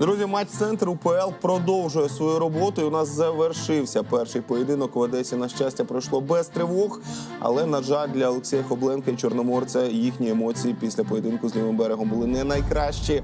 Друзі, матч центр УПЛ продовжує свою роботу. І у нас завершився перший поєдинок в Одесі. На щастя, пройшло без тривог. Але на жаль, для Олексія Хобленка і Чорноморця їхні емоції після поєдинку з лівим берегом були не найкращі.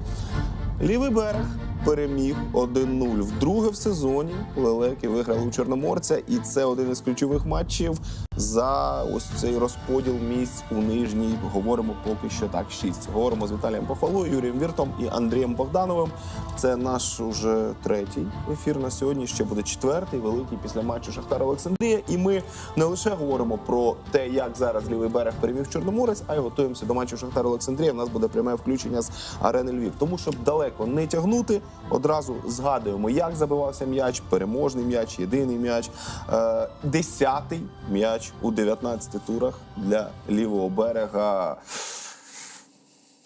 Лівий берег переміг 1-0. Вдруге в сезоні лелеки виграли у Чорноморця, і це один із ключових матчів за ось цей розподіл місць у нижній. Говоримо поки що так. Шість. Говоримо з Віталієм Пахалою, Юрієм Віртом і Андрієм Богдановим. Це наш уже третій ефір на сьогодні. Ще буде четвертий, великий після матчу Шахтар Олександрія. І ми не лише говоримо про те, як зараз лівий берег переміг Чорноморець, а й готуємося до матчу Шахтар Олександрія. У нас буде пряме включення з арени Львів. Тому щоб далеко не тягнути, одразу згадуємо, як забивався м'яч, переможний м'яч, єдиний м'яч, Е, десятий м'яч у 19 турах для лівого берега.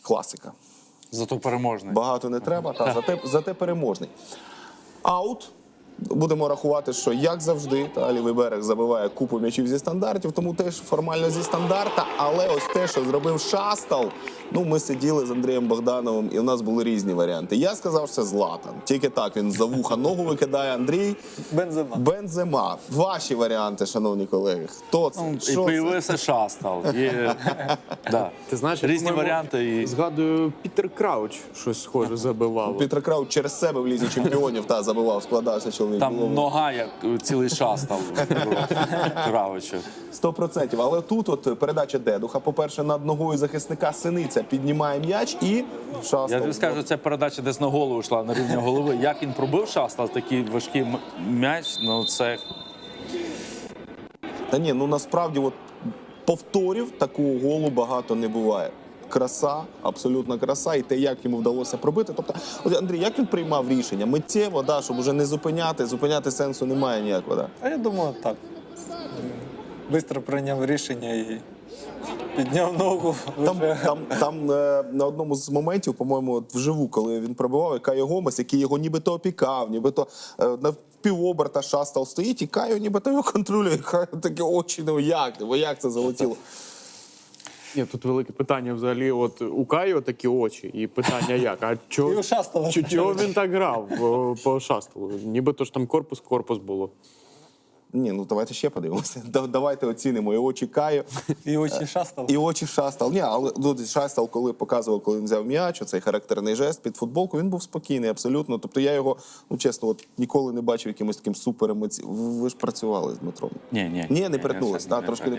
Класика. Зато переможний. Багато не треба, та зате, зате переможний. Аут. Будемо рахувати, що як завжди, та лівий берег забиває купу м'ячів зі стандартів, тому теж формально зі стандарта. Але ось те, що зробив Шастал, ну ми сиділи з Андрієм Богдановим, і у нас були різні варіанти. Я сказав, що це Златан. Тільки так він за вуха ногу викидає. Андрій Бензема. Бензема. Ваші варіанти, шановні колеги. Хто це? Ну, і Що це? появився шастал. Є, да. Ти знаєш, Різні по-моєму, варіанти. І... Згадую, Пітер Крауч щось схоже забивав. Пітер Крау через себе в лізі чемпіонів та забивав, складався чоловік. Там Було- нога, як цілий шастал. Кравичу. Сто процентів. Але тут от передача Дедуха. По-перше, над ногою захисника синиця піднімає м'яч і шастал. Я тобі скажу, ця передача десь на голову йшла на рівня голови. Як він пробив шастал, такий важкий м'яч, ну це Та ні, ну насправді от повторів такого голу багато не буває. Краса, абсолютна краса, і те, як йому вдалося пробити. Тобто, от Андрій, як він приймав рішення? Миттєво, да, щоб уже не зупиняти, зупиняти сенсу немає ніякого. Да? А я думаю, так. Бистро прийняв рішення і підняв ногу. Там, вже. там, там е, на одному з моментів, по-моєму, вживу, коли він пробивав, і Кайо Гомес, який його нібито опікав, нібито е, на півоберта шастал стоїть, і Кайо нібито його контролює. Кайо такі очі, ну як, ну як це залетіло? Ні, тут велике питання взагалі. От у Кайо такі очі, і питання як? А чого, чого він так грав по, шастелу? Нібито ж там корпус корпус було. Ні, ну давайте ще подивимося. Да- Давайте оцінимо і очі Кайо, І очі Шастала. і очі Шастал. Ні, але ну, Шастал, коли показував, коли він взяв м'яч, цей характерний жест під футболку, він був спокійний, абсолютно. Тобто я його, ну чесно, от ніколи не бачив якимось таким суперемоційним. Ви ж працювали з Дмитром. Ні, ні. Ні, не Ні, перетнулись, так, трошки не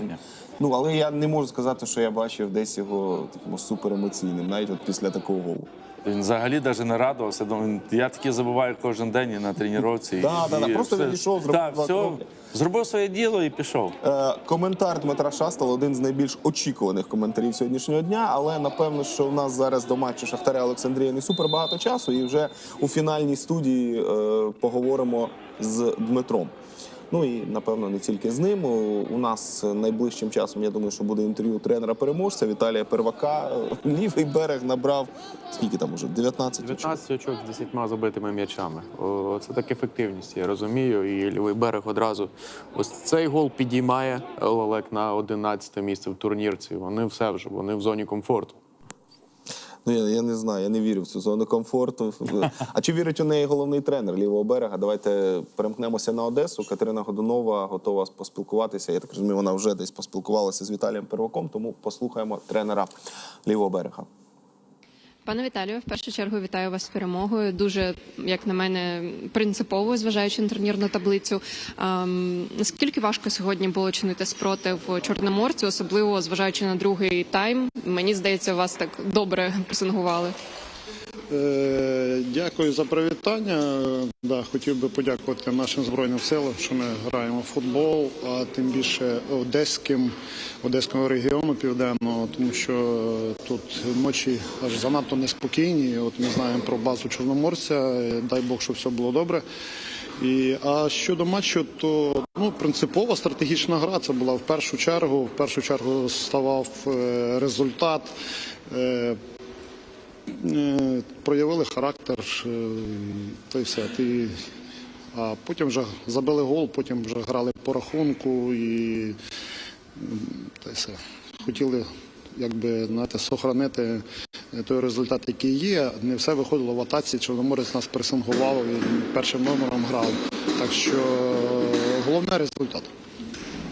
ні. Ну, але я не можу сказати, що я бачив десь його таким суперемоційним, навіть от після такого голу. Він взагалі навіть не радувався. Думаю, Я таки забуваю кожен день і на тренувці. Да, да, да, просто відійшов, зробив Так, два все, кроки. зробив своє діло і пішов. Е, коментар Дмитра Шастала один з найбільш очікуваних коментарів сьогоднішнього дня. Але напевно, що в нас зараз до матчу Шахтаря Олександрія не супер багато часу, і вже у фінальній студії е, поговоримо з Дмитром. Ну і напевно не тільки з ним. У нас найближчим часом, я думаю, що буде інтерв'ю тренера переможця Віталія Первака. Лівий берег набрав скільки там уже? 19 очок. 19 очок з 10 забитими м'ячами. Це так ефективність, я розумію. І лівий берег одразу ось цей гол підіймає Лелек на 11 місце в турнірці. Вони все вже, вони в зоні комфорту. Ну я, я не знаю, я не вірю в цю зону комфорту. А чи вірить у неї головний тренер лівого берега? Давайте перемкнемося на Одесу. Катерина Годунова готова поспілкуватися. Я так розумію, вона вже десь поспілкувалася з Віталієм Перваком, тому послухаємо тренера лівого берега. Пане Віталію, в першу чергу вітаю вас з перемогою. Дуже, як на мене, принципово, зважаючи на турнірну таблицю. Ем, наскільки важко сьогодні було чинити спротив чорноморцю, особливо зважаючи на другий тайм? Мені здається, вас так добре пресингували. Е, Дякую за привітання. Да, хотів би подякувати нашим збройним силам, що ми граємо в футбол, а тим більше одеським, одеського регіону південного, тому що тут ночі аж занадто неспокійні. От ми знаємо про базу Чорноморця. Дай Бог, щоб все було добре. І, а щодо матчу, то ну, принципова стратегічна гра це була в першу чергу. В першу чергу ставав е, результат. Е, Е, проявили характер, е, то й все. Ти, а потім вже забили гол, потім вже грали по рахунку і та й все. Хотіли якби, знаєте, сохранити той результат, який є. Не все виходило в атаці. Чорноморець нас пресингував і першим номером грав. Так що головне результат.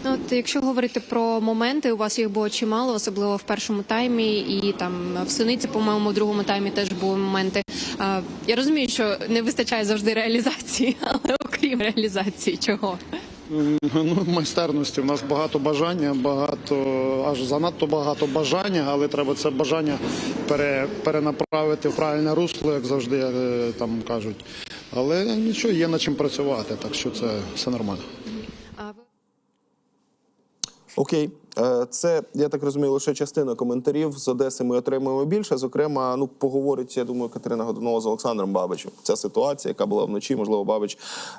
Ну, От якщо говорити про моменти, у вас їх було чимало, особливо в першому таймі, і там в Синиці, по-моєму, в другому таймі теж були моменти. А, я розумію, що не вистачає завжди реалізації, але окрім реалізації, чого? Ну, майстерності. У нас багато бажання, багато аж занадто багато бажання, але треба це бажання пере, перенаправити в правильне русло, як завжди е, там кажуть. Але нічого, є над чим працювати, так що це все нормально. Окей, Е, це я так розумію, лише частина коментарів з Одеси. Ми отримуємо більше. Зокрема, ну поговорить, я думаю, Катерина Годунова з Олександром Бабичем. Ця ситуація, яка була вночі, можливо, Бабич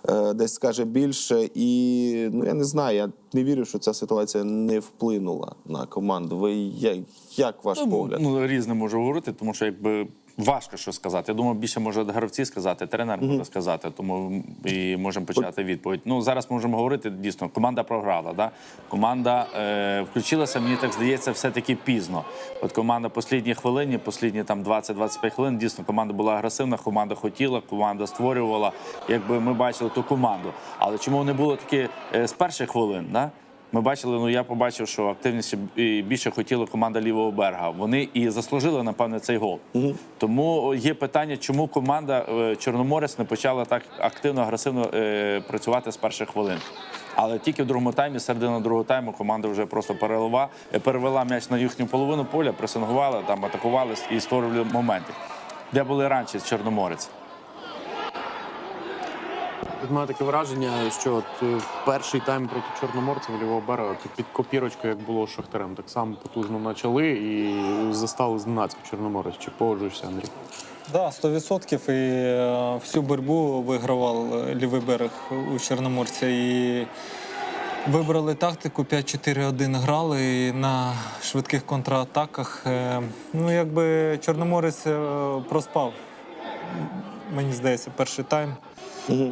е, десь скаже більше. І ну я не знаю. Я не вірю, що ця ситуація не вплинула на команду. Ви як, як ваш погляд? Ну, різне можу говорити, тому що якби важко що сказати. Я думаю, більше може гравці сказати, тренер може сказати, тому і можемо почати відповідь. Ну зараз можемо говорити дійсно. Команда програла. Да? Команда е, включилася. Мені так здається, все таки пізно. От команда послідні хвилині, послідні там 20-25 хвилин. Дійсно, команда була агресивна, команда хотіла, команда створювала. Якби ми бачили ту команду. Але чому не було таки е, з перших хвилин? Да? Ми бачили, ну я побачив, що активність більше хотіла команда лівого берега. Вони і заслужили, напевне, цей гол. Тому є питання, чому команда е, Чорноморець не почала так активно, агресивно е, працювати з перших хвилин. Але тільки в другому таймі, середина другого тайму, команда вже просто перелива, е, перевела м'яч на їхню половину поля, пресингувала, там атакували і створювали моменти. Де були раніше Чорноморець? Тут мене таке враження, що от, е, перший тайм проти чорноморців лівого берега то під копірочку, як було з Шахтарем, так само потужно почали і застали зненацька чорноморець. Чи погоджуєшся, Андрій? Да, 100% і е, всю боротьбу вигравав е, лівий берег у Чорноморця. І вибрали тактику 5-4-1 грали і на швидких контратаках. Ну, якби Чорноморець проспав. Мені здається, перший тайм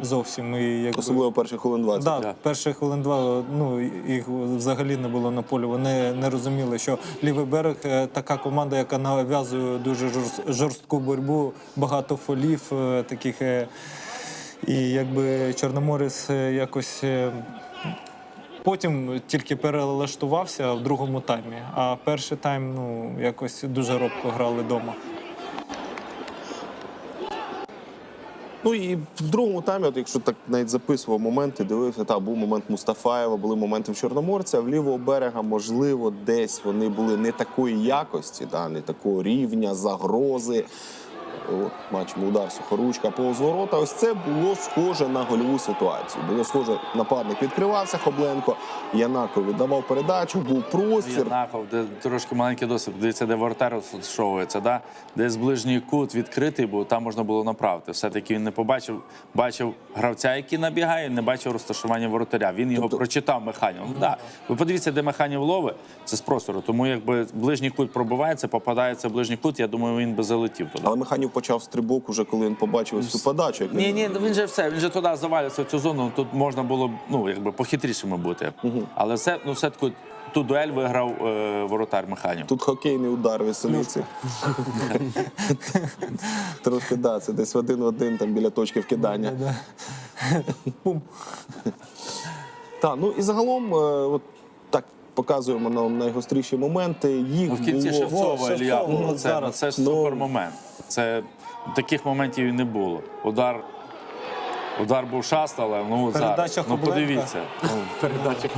зовсім. І, якби... Особливо перших хвилин 20. Да, Да. перших хвилин два ну їх взагалі не було на полі. Вони не розуміли, що лівий берег е, така команда, яка нав'язує дуже жорст- жорстку боротьбу, багато фолів е, таких. е, І якби Чорноморець е, якось. е, Потім тільки перелаштувався в другому таймі, а перший тайм ну якось дуже робко грали вдома. Ну і в другому таймі, от якщо так навіть записував моменти, дивився, та був момент Мустафаєва, були моменти в Чорноморця, в лівого берега, можливо, десь вони були не такої якості, та, не такого рівня, загрози. Бачимо удар сухоручка повз ворота. Ось це було схоже на гольову ситуацію. Було схоже, нападник відкривався Хобленко, Янако віддавав передачу, був простір. Єднаков, де трошки маленький досвід. Дивіться, де воротар розташовується, да? де з ближній кут відкритий, бо там можна було направити. Все-таки він не побачив, бачив гравця, який набігає, не бачив розташування воротаря. Він його Тобто- прочитав механів. Ну, да. Ви подивіться, де механів лови, це з простору. Тому якби ближній кут пробивається, попадається в ближній кут, я думаю, він би залетів туди. Але Механів почав стрибок уже, коли він побачив цю подачу. Як Ні, ні, він же все, він же туди завалився в цю зону. Тут можна було ну якби похитрішими бути. Але все, ну все таки ту дуель виграв е, воротар механів. Тут хокейний удар від Синиці. Трошки да, це десь один в один там біля точки вкидання. Пум. Так, ну і загалом, е, от показуємо нам найгостріші моменти. Їх Ну, в кінці було... Шевцова Ілля. ну, Ну, це, ну, зараз. це ж Ну, супер момент. Це таких моментів і не було. Удар. Удар був шаст, але ну Передача зараз. Ну Хобленка. подивіться. Ну, Передача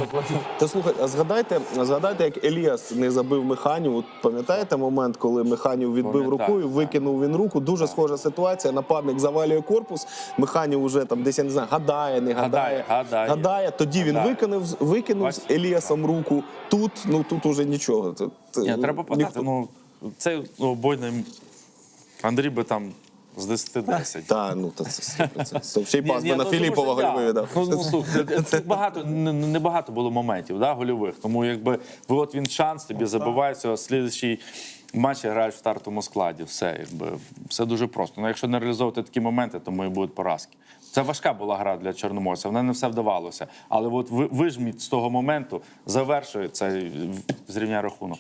Та слухай, а згадайте, а згадайте, як Еліас не забив Механів. От пам'ятаєте момент, коли Механів відбив Пам'ятаю, рукою, так. викинув він руку. Дуже схожа ситуація. Нападник завалює корпус. Механів уже там десь я не знаю, гадає, не гадає. Гадає, гадає. Тоді він Гадає. викинув, викинув з? Еліасом руку. Тут, ну тут уже нічого. Це, ні, ну, треба подати. ніхто- Ну, це ну, обойний. Андрій би там з 10-10. Та, ну то це 100%. Це ще й пас би на ну, Філіпова гольовий віддав. Ну, ну, слухай, багато, не, не багато було моментів да, гольових. Тому якби ви от він шанс, тобі забиваються, а слідчий матч грають в стартовому складі. Все, якби, все дуже просто. Ну, якщо не реалізовувати такі моменти, то і будуть поразки. Це важка була гра для Чорноморця, вона не все вдавалося. Але от ви, вижміть з того моменту, завершує це зрівняє рахунок.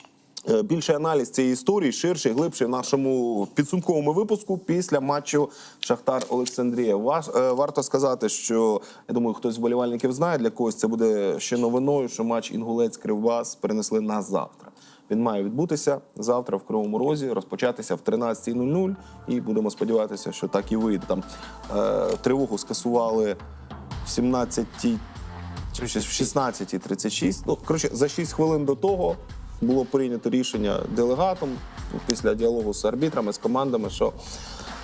Е, Більший аналіз цієї історії, ширший, глибший в нашому підсумковому випуску після матчу Шахтар Олександрія. Е, варто сказати, що я думаю, хтось з вболівальників знає, для когось це буде ще новиною, що матч Інгулець Кривбас перенесли на завтра. Він має відбутися завтра в Кривому Розі, розпочатися в 13.00 і будемо сподіватися, що так і вийде. Там е, тривогу скасували в 17 чи в 16.36. Ну, коротше, за 6 хвилин до того було прийнято рішення делегатом після діалогу з арбітрами, з командами, що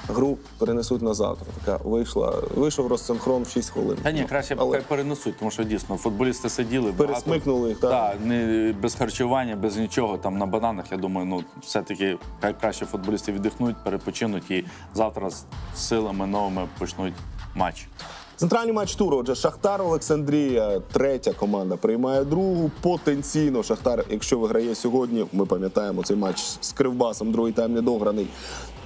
гру перенесуть на завтра. Така вийшла, вийшов розсинхрон в 6 хвилин. Та ні, краще Але- хай перенесуть, тому що дійсно футболісти сиділи багато- Пересмикнули їх, так. Так, не без харчування, без нічого там на бананах. Я думаю, ну все-таки хай краще футболісти віддихнуть, перепочинуть і завтра з силами новими почнуть матч. Центральний матч туру. Отже, Шахтар Олександрія, третя команда приймає другу. Потенційно Шахтар, якщо виграє сьогодні, ми пам'ятаємо цей матч з Кривбасом, другий тайм недограний.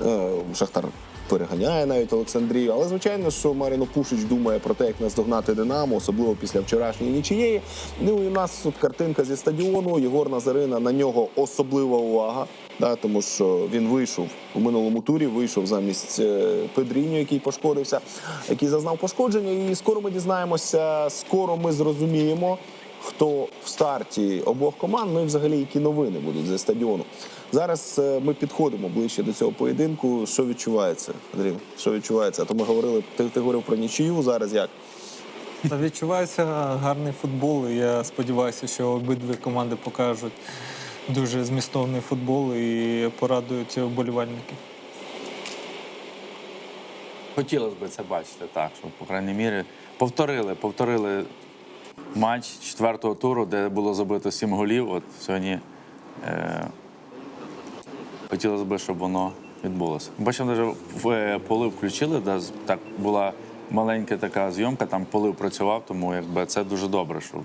Е, Шахтар переганяє навіть Олександрію. Але звичайно, що Маріно Пушич думає про те, як наздогнати Динамо, особливо після вчорашньої нічиєї. Ну і у нас тут картинка зі стадіону. Єгор Назарина на нього особлива увага. Да, тому що він вийшов у минулому турі, вийшов замість е, Педріньо, який пошкодився, який зазнав пошкодження. І скоро ми дізнаємося, скоро ми зрозуміємо, хто в старті обох команд, ну і взагалі які новини будуть зі стадіону. Зараз е, ми підходимо ближче до цього поєдинку. Що відчувається, Андрій? Що відчувається? А то ми говорили, ти, ти говорив про нічию. Зараз як? Та відчувається гарний футбол. і Я сподіваюся, що обидві команди покажуть дуже змістовний футбол і порадують вболівальників. Хотілося б це бачити, так, щоб, по крайній мірі, повторили, повторили матч четвертого туру, де було забито сім голів. От сьогодні е, хотілося б, щоб воно відбулося. Бачимо, навіть в е, поли включили, де так була маленька така зйомка, там полив працював, тому якби це дуже добре, що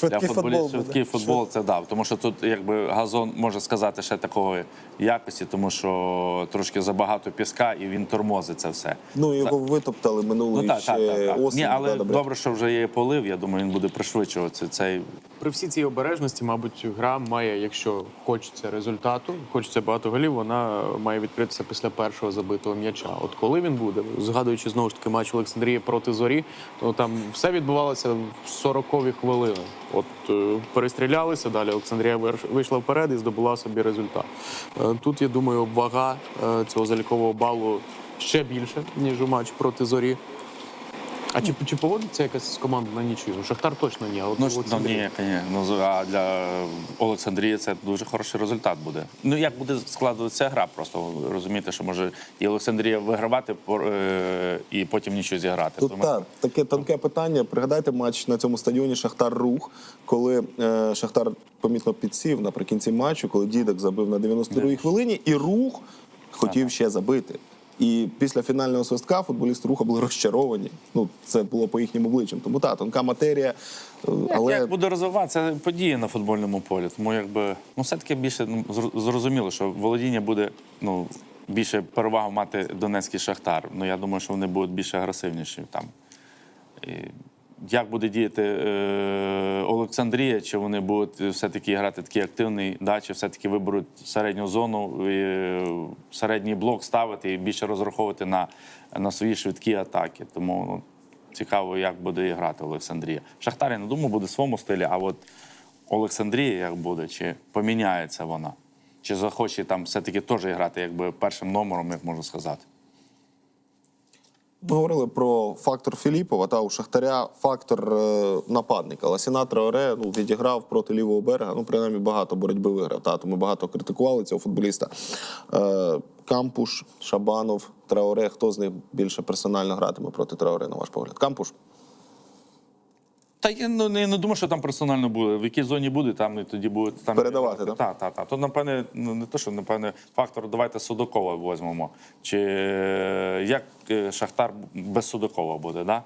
для Швидкий футбол. футболістів буде. футбол це дав. Тому що тут якби газон може сказати ще такої якості, тому що трошки забагато піска і він тормозить це все. Ну його витоптали Ну минулої так, ще так, так, так. осінь. Ні, але да, добре. добре, що вже є полив. Я думаю, він буде пришвидшуватися. Цей При всій цій обережності, мабуть, гра має, якщо хочеться результату, хочеться багато голів, вона має відкритися після першого забитого м'яча. От коли він буде, згадуючи знову ж таки матч Олександрії проти зорі, то там все відбувалося в 40-ві хвилини. От е, перестрілялися, далі Олександрія вийшла вперед і здобула собі результат. Е, Тут, я думаю, вага е, цього залікового балу ще більше, ніж у матч проти зорі. А чи, чи поводиться якась з команда на нічию? Шахтар точно ні. А от ну, ж- ну Олександрія. ні, ні. Ну з- а для Олександрії це дуже хороший результат буде. Ну як буде складуватися гра, просто розумієте, що може і Олександрія вигравати пор- е, і потім нічого зіграти. Тут Тому- так, таке тонке питання. Пригадайте матч на цьому стадіоні Шахтар Рух, коли е, Шахтар помітно підсів наприкінці матчу, коли дідок забив на 92-й хвилині, і рух хотів ще забити. І після фінального свистка футболісти руха були розчаровані. Ну, це було по їхнім обличчям. Тому та тонка матерія. е, Але Як буде розвиватися події на футбольному полі? Тому якби ну все-таки більше ну, зрозуміло, що володіння буде ну більше перевагу мати Донецький Шахтар. Ну я думаю, що вони будуть більш агресивніші там. І як буде діяти е, Олександрія? Чи вони будуть все-таки грати такий активний, да, чи все-таки виберуть середню зону, е, середній блок ставити і більше розраховувати на, на свої швидкі атаки. Тому ну, цікаво, як буде грати Олександрія. Шахтар, я не думаю, буде в своєму стилі, а от Олександрія як буде, чи поміняється вона? Чи захоче там все-таки теж грати якби першим номером, як можна сказати? Ми говорили про фактор Філіпова та у Шахтаря фактор е, нападника. Ласіна Траоре ну, відіграв проти лівого берега. Ну, принаймні, багато боротьби виграв. Та, тому багато критикували цього футболіста. Е, Кампуш, Шабанов, Траоре. Хто з них більше персонально гратиме проти Траоре, на ваш погляд? Кампуш? Та я ну, не, не думаю, що там персонально буде. В якій зоні буде, там і тоді буде там Передавати, так? Так, так, так. То напевне, ну не то, що напевне, фактор давайте Судакова візьмемо. Чи е, як е, Шахтар без Судакова буде, да?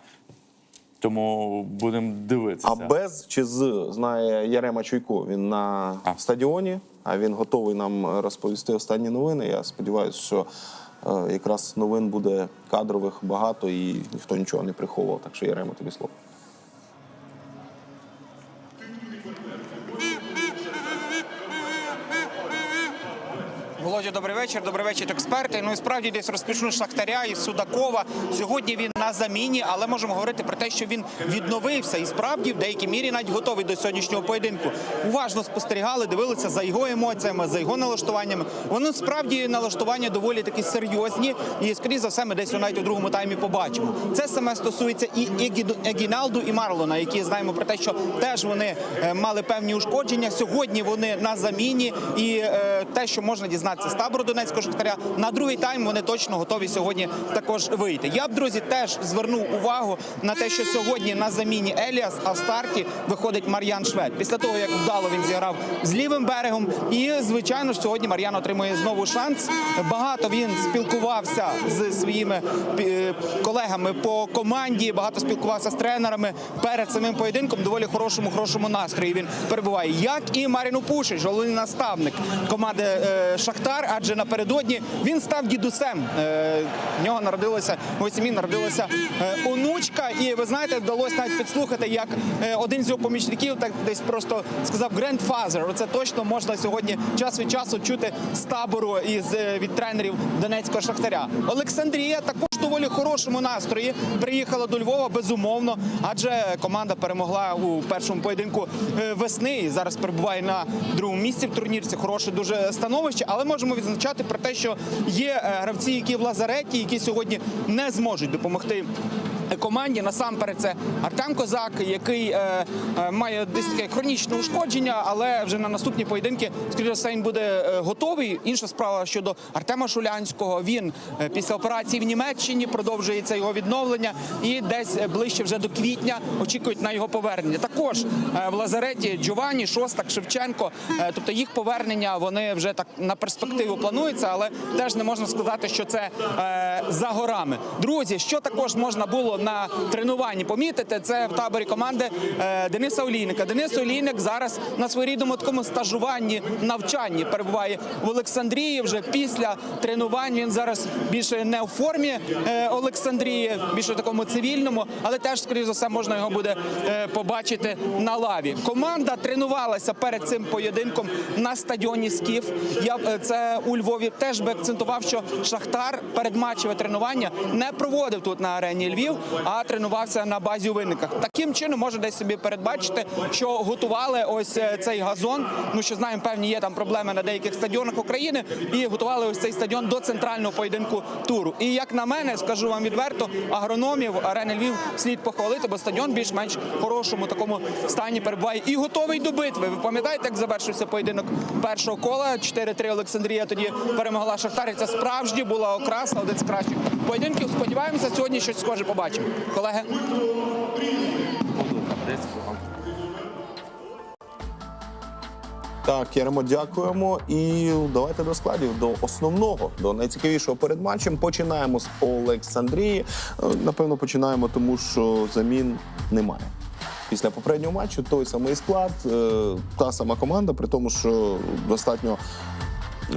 Тому будемо дивитися. А без чи з знає Ярема Чуйко. Він на А. стадіоні, а він готовий нам розповісти останні новини. Я сподіваюся, що е, якраз новин буде кадрових багато і ніхто нічого не приховував. Так що Ярема, тобі слово. Володя, добрий вечір. Добрий вечір, експерти. Ну і справді десь розпочну Шахтаря і Судакова. Сьогодні він на заміні, але можемо говорити про те, що він відновився і справді в деякій мірі навіть готовий до сьогоднішнього поєдинку. Уважно спостерігали, дивилися за його емоціями, за його налаштуваннями. Вони справді налаштування доволі такі серйозні, і скоріше за все, ми десь навіть у другому таймі побачимо. Це саме стосується і Егіналду і Марлона, які знаємо про те, що теж вони е, мали певні ушкодження. Сьогодні вони на заміні, і е, те, що можна дізнатися з табору Донецького шахтаря, на другий тайм вони точно готові сьогодні також вийти. Я б друзі теж звернув увагу на те, що сьогодні на заміні Еліас, а в старті виходить Мар'ян Швед. Після того як вдало він зіграв з лівим берегом, і звичайно ж сьогодні Мар'ян отримує знову шанс. Багато він спілкувався з своїми е, колегами по команді. Багато спілкувався з тренерами перед самим поєдинком. Доволі хорошому, хорошому настрої він перебуває. Як і Маріну Пушич, головний наставник команди е, Шахтар, адже напередодні він став дідусем. Е, в нього народилося в сім'ї народилася е, онучка, і ви знаєте, вдалося навіть підслухати, як е, один з його помічників так десь просто сказав грендфазер. Оце точно можна сьогодні час від часу чути з табору із від тренерів Донецького шахтаря. Олександрія також доволі хорошому настрої приїхала до Львова безумовно, адже команда перемогла у першому поєдинку е, весни і зараз перебуває на другому місці в турнірці. Хороше дуже становище, але можемо відзначати про те, що є е, гравці, які в лазареті, які сьогодні не зможуть допомогти. Команді насамперед це Артем Козак, який е, е, має десь таке хронічне ушкодження, але вже на наступні поєдинки скоріше все, він буде е, готовий. Інша справа щодо Артема Шулянського. Він е, після операції в Німеччині продовжується його відновлення, і десь е, ближче вже до квітня очікують на його повернення. Також е, в лазареті Джованні, Шостак, Шевченко. е, тобто їх повернення вони вже так на перспективу плануються, але теж не можна сказати, що це е, за горами. Друзі, що також можна було на тренуванні помітити, це в таборі команди е, Дениса Олійника. Денис Олійник зараз на своєрідному такому стажуванні, навчанні перебуває в Олександрії. Вже після тренувань він зараз більше не у формі е, Олександрії, більше в такому цивільному, але теж, скоріш за все, можна його буде е, побачити на лаві. Команда тренувалася перед цим поєдинком на стадіоні Скіф. Я це у Львові теж би акцентував, що Шахтар передматчеве тренування не проводив тут на арені Львів, а тренувався на базі у винниках. Таким чином може десь собі передбачити, що готували ось е, цей газон. Ну що знаємо, певні є там проблеми на деяких стадіонах України, і готували ось цей стадіон до центрального поєдинку туру. І як на мене, скажу вам відверто, агрономів арени Львів слід похвалити, бо стадіон більш-менш хорошому такому стані перебуває і готовий до битви. Ви пам'ятаєте, як завершився поєдинок першого кола? 4-3 Олександрія тоді перемогла Шахтар. Це справжні була окраса, один з кращих поєдинків. Сподіваємося, сьогодні щось схоже побачимо. Колеги. Так, Яремо, дякуємо. І давайте до складів, до основного, до найцікавішого перед матчем. Починаємо з Олександрії. Е, Напевно, починаємо, тому що замін немає. Після попереднього матчу той самий склад, е, та сама команда, при тому, що достатньо.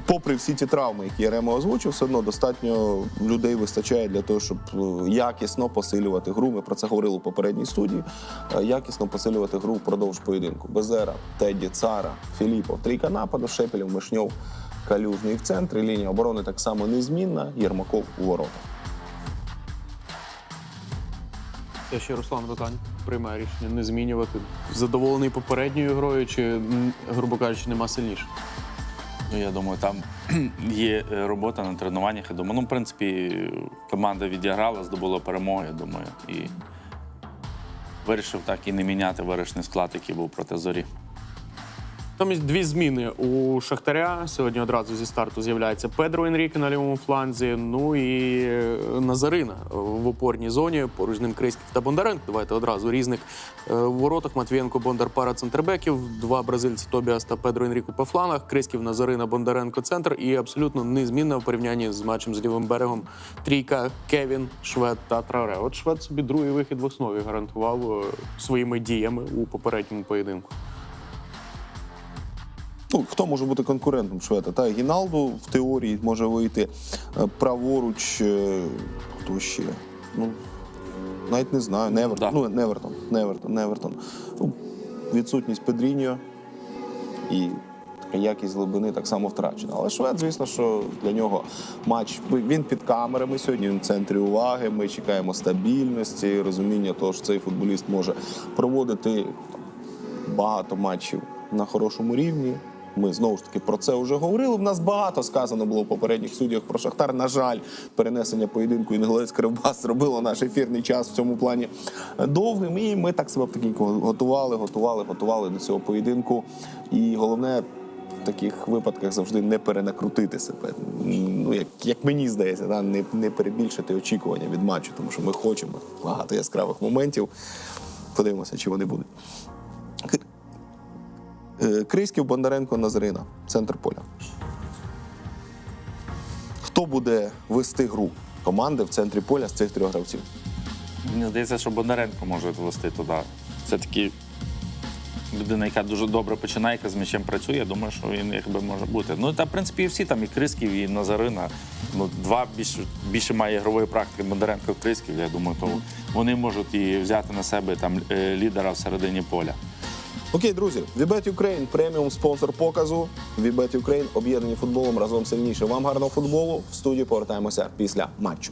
Попри всі ті травми, які Яремо озвучив, все одно достатньо людей вистачає для того, щоб е, якісно посилювати гру. Ми про це говорили у попередній студії. Е, Якісно посилювати гру впродовж поєдинку. Безера, Теді, Цара, Філіпов. Трійка нападу, Шепелів, Мишньов, Калюжний в центрі. Лінія оборони так само незмінна. Єрмаков у воротах. Це ще Руслан Ротань приймає рішення не змінювати. Задоволений попередньою грою, чи, грубо кажучи, нема сильніше. Ну, я думаю, там є е, робота на тренуваннях. Я думаю, ну, в принципі, команда відіграла, здобула перемогу, я думаю. І вирішив так і не міняти вирішний склад, який був проти зорі. Є дві зміни у Шахтаря. Сьогодні одразу зі старту з'являється Педро Енріке на лівому фланзі. Ну і е, Назарина в опорній зоні. Поруч з ним Криськів та Бондаренко. Давайте одразу різник Е, воротах. Матвієнко Бондар пара центрбеків. Два бразильці Тобіас та Педро Енріку по флангах. Криськів Назарина Бондаренко центр. І абсолютно незмінна в порівнянні з матчем з лівим берегом. Трійка Кевін, Швед та Траре. От Швед собі другий вихід в основі гарантував е, своїми діями у попередньому поєдинку. Ну, хто може бути конкурентом Шведа? Та Гіналду в теорії може вийти е, праворуч. е, Хто ще? Ну, навіть не знаю. Невертон. Да. Ну, Невертон. Невертон, Невертон. Ну, відсутність Педріньо і якість глибини так само втрачена. Але швед, звісно, що для нього матч він під камерами сьогодні. Він в центрі уваги. Ми чекаємо стабільності, розуміння того, що цей футболіст може проводити багато матчів на хорошому рівні. Ми знову ж таки про це вже говорили. В нас багато сказано було в попередніх суддях про Шахтар. На жаль, перенесення поєдинку Інгулець Кривбас зробило наш ефірний час в цьому плані довгим. І ми так себе потихеньку готували, готували, готували до цього поєдинку. І головне. В таких випадках завжди не перенакрутити себе. Ну, як, як мені здається, да? не, не перебільшити очікування від матчу, тому що ми хочемо багато яскравих моментів. Подивимося, чи вони будуть. Е, Крийськів, Бондаренко, Назарина, центр поля. Хто буде вести гру команди в центрі поля з цих трьох гравців? Мені здається, що Бондаренко може вести туди. Це таки людина, яка дуже добре починає, яка з м'ячем працює. Я думаю, що він якби може бути. Ну та в принципі і всі там, і Крисків, і Назарина. Ну, два більше, більше має ігрової практики Бондаренко і Крисків. Я думаю, то вони можуть і взяти на себе там е, лідера всередині поля. Окей, друзі, Вібет Ukraine, преміум спонсор показу. Вібет Ukraine, об'єднані футболом разом сильніше. Вам гарного футболу. В студію повертаємося після матчу.